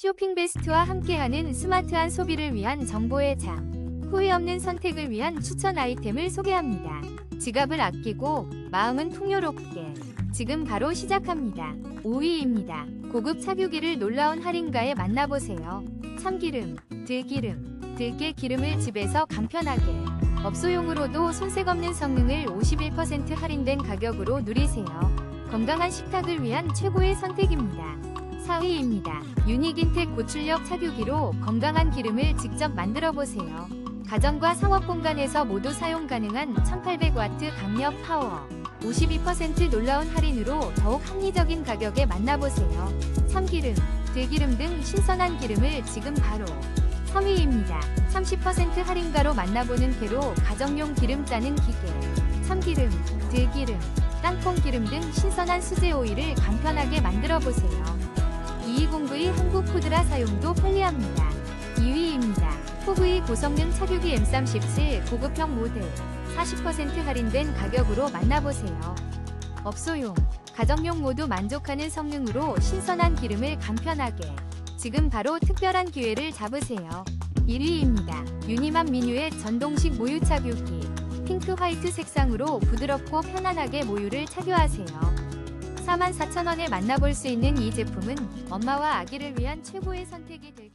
쇼핑 베스트와 함께하는 스마트한 소비를 위한 정보의 장. 후회 없는 선택을 위한 추천 아이템을 소개합니다. 지갑을 아끼고 마음은 풍요롭게. 지금 바로 시작합니다. 5위입니다. 고급 착유기를 놀라운 할인가에 만나보세요. 참기름, 들기름, 들깨 기름을 집에서 간편하게. 업소용으로도 손색 없는 성능을 51% 할인된 가격으로 누리세요. 건강한 식탁을 위한 최고의 선택입니다. 4위입니다. 유닉인텍 고출력 착유기로 건강한 기름을 직접 만들어 보세요. 가정과 상업 공간에서 모두 사용 가능한 1800W 강력 파워. 52% 놀라운 할인으로 더욱 합리적인 가격에 만나보세요. 참기름, 들기름 등 신선한 기름을 지금 바로 3위입니다. 30% 할인가로 만나보는 회로 가정용 기름 짜는 기계. 참기름, 들기름, 땅콩 기름 등 신선한 수제 오일을 간편하게 만들어 보세요. 2209의 한국 푸드라 사용도 편리합니다. 2위입니다. 후브이 고성능 착유기 M37 고급형 모델 40% 할인된 가격으로 만나보세요. 업소용, 가정용 모두 만족하는 성능으로 신선한 기름을 간편하게 지금 바로 특별한 기회를 잡으세요. 1위입니다. 유니맘 미뉴의 전동식 모유 착유기 핑크 화이트 색상으로 부드럽고 편안하게 모유를 착유하세요. 44,000원에 만나볼 수 있는 이 제품은 엄마와 아기를 위한 최고의 선택이 될